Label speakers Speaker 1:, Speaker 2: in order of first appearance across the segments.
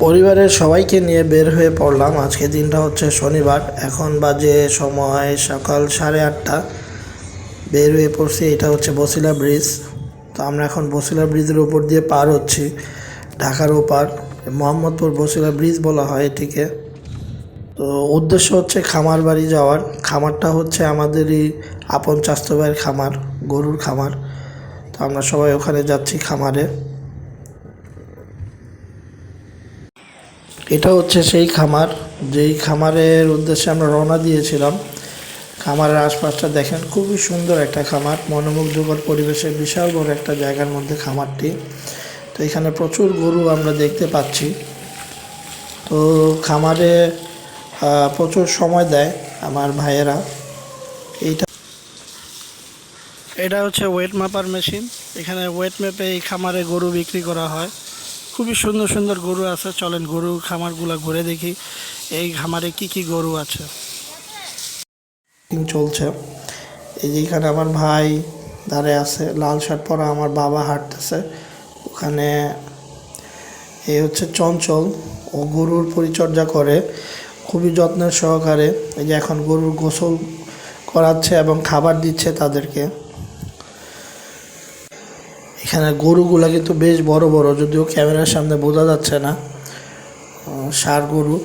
Speaker 1: পরিবারের সবাইকে নিয়ে বের হয়ে পড়লাম। আজকে দিনটা হচ্ছে শনিবার। এখন বাজে সময় সকাল সাড়ে আটটা। বের হয়ে পড়ছি, এটা হচ্ছে বসিলা ব্রিজ। তো আমরা এখন বসিলা ব্রিজের ওপর দিয়ে পার হচ্ছি, ঢাকার ওপার। মোহাম্মদপুর বসিলা ব্রিজ বলা হয় এটিকে। তো উদ্দেশ্য হচ্ছে খামার বাড়ি যাওয়ার। খামারটা হচ্ছে আমাদেরই আপন চাস্তো ভাইয়ের খামার, গরুর খামার। তো আমরা সবাই ওখানে যাচ্ছি খামারে। এটা হচ্ছে সেই খামার, যেই খামারের উদ্দেশ্যে আমরা রওনা দিয়েছিলাম। খামারের আশপাশটা দেখেন, খুবই সুন্দর একটা খামার, মনোমুগ্ধকর পরিবেশে বিশাল বড় একটা জায়গার মধ্যে খামারটি। তো এখানে প্রচুর গরু আমরা দেখতে পাচ্ছি। তো খামারে প্রচুর সময় দেয় আমার ভাইয়েরা। এইটা এটা হচ্ছে ওয়েট মাপার মেশিন এখানে ওয়েট মেপে এই খামারে গরু বিক্রি করা হয়। খুবই সুন্দর সুন্দর গরু আছে, চলেন গরু খামারগুলো ঘুরে দেখি, এই খামারে কি কি গরু আছে? চলছে। এই যেখানে আমার ভাই দাঁড়িয়ে আছে, লাল শার্ট পরা আমার বাবা হাঁটতেছে। ওখানে এই হচ্ছে চঞ্চল, ও গরুর পরিচর্যা করে, খুবই যত্নের সহকারে এই যে এখন গরুর গোসল করাচ্ছে এবং খাবার দিচ্ছে তাদেরকে। এখানে গরুগুলা কিন্তু বেশ বড় বড়, যদিও ক্যামেরার সামনে বোঝা যাচ্ছে না। ষাঁড় গরু,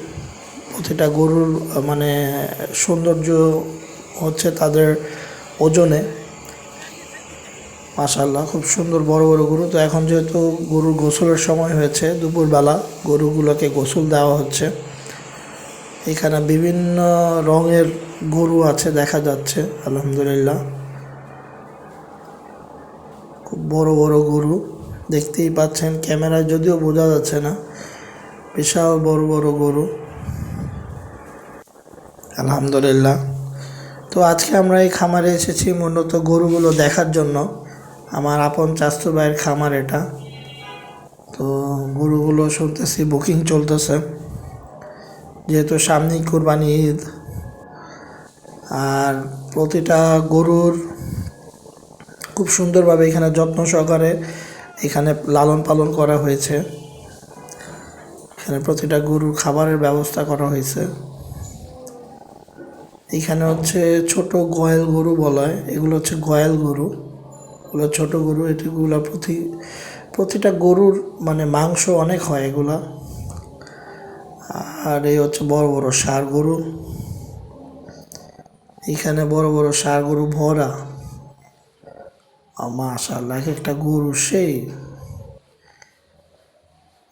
Speaker 1: প্রতিটা গরুর মানে সৌন্দর্য হচ্ছে তাদের ওজনে। মাশাল্লাহ খুব সুন্দর বড় বড় গরু। তো এখন যেহেতু গরুর গোসলের সময় হয়েছে, দুপুরবেলা গরুগুলোকে গোসল দেওয়া হচ্ছে। এখানে বিভিন্ন রঙের গরু আছে, দেখা যাচ্ছে, আলহামদুলিল্লাহ। খুব বড় বড় গরু, দেখতেই পাচ্ছেন, ক্যামেরায় যদিও বোঝা যাচ্ছে না, বিশাল বড় বড় গরু। আলহামদুলিল্লাহ। তো আজকে আমরা এই খামারে এসেছি মূলত গরুগুলো দেখার জন্য। আমার আপন চাস্তু ভাইয়ের খামার এটা। তো গরুগুলো শুনতেছি বুকিং চলতেছে। যেহেতু সামনেই কোরবানি ঈদ, আর প্রতিটা গরুর খুব সুন্দরভাবে এখানে যত্ন সহকারে এখানে লালন পালন করা হয়েছে। এখানে প্রতিটা গরুর খাবারের ব্যবস্থা করা হয়েছে। এখানে হচ্ছে ছোট গয়াল গরু বলা হয়। এগুলো হচ্ছে গয়াল গরু। এগুলো ছোট গরু এটিগুলো প্রতি, প্রতিটা গরুর মানে মাংস অনেক হয় এগুলা। আর এই হচ্ছে বড় বড় ষাঁড় গরু। এখানে বড় বড় ষাঁড় গরু ভরা। মাশাল্লাহ এক একটা গরু সেই।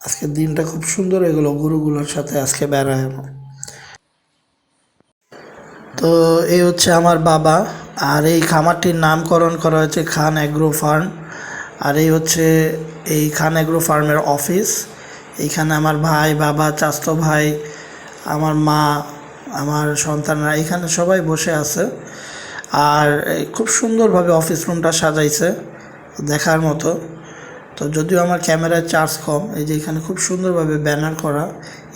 Speaker 1: আজকের দিনটা খুব সুন্দর এগুলো গরুগুলোর সাথে আজকে বেড়ায় তো এই হচ্ছে আমার বাবা, আর এই খামারটির নামকরণ করা হয়েছে খান অ্যাগ্রো ফার্ম। আর এই হচ্ছে এই খান অ্যাগ্রো ফার্মের অফিস। এইখানে আমার ভাই, বাবা চাস্তো ভাই, আমার মা, আমার সন্তানরা এখানে সবাই বসে আছে। আর খুব সুন্দরভাবে অফিস রুমটা সাজাইছে দেখার মতো। তো যদিও আমার ক্যামেরায় চার্জ কম, এই যে এখানে খুব সুন্দরভাবে ব্যানার করা,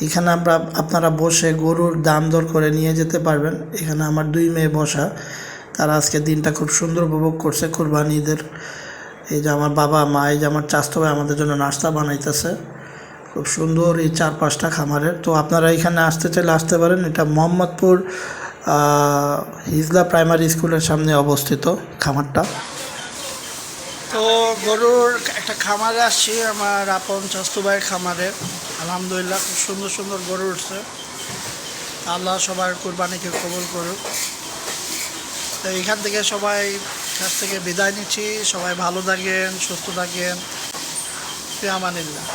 Speaker 1: এখানে আমরা, আপনারা বসে গরুর দাম দর করে নিয়ে যেতে পারবেন। এখানে আমার দুই মেয়ে বসা, তারা আজকে দিনটা খুব সুন্দর উপভোগ করছে কোরবানি ঈদের। এই যে আমার বাবা, মা, এই যে আমার চাস্তো ভাই আমাদের জন্য নাস্তা বানাইতেছে। খুব সুন্দর এই চার পাঁচটা খামারের। তো আপনারা এখানে আসতে চাইলে আসতে পারেন, এটা মোহাম্মদপুর হিজলা প্রাইমারি স্কুলের সামনে অবস্থিত খামারটা। তো গরুর একটা খামারে আসছি আমার আপন চাস্তু খামারে। আলহামদুলিল্লাহ, খুব সুন্দর সুন্দর গরু উঠছে। আল্লাহ সবার কোরবানিকে কবুল করুক। তো এখান থেকে সবাই কাছ থেকে বিদায় নিচ্ছি। সবাই ভালো থাকেন, সুস্থ থাকেন। আমানিল্লাহ।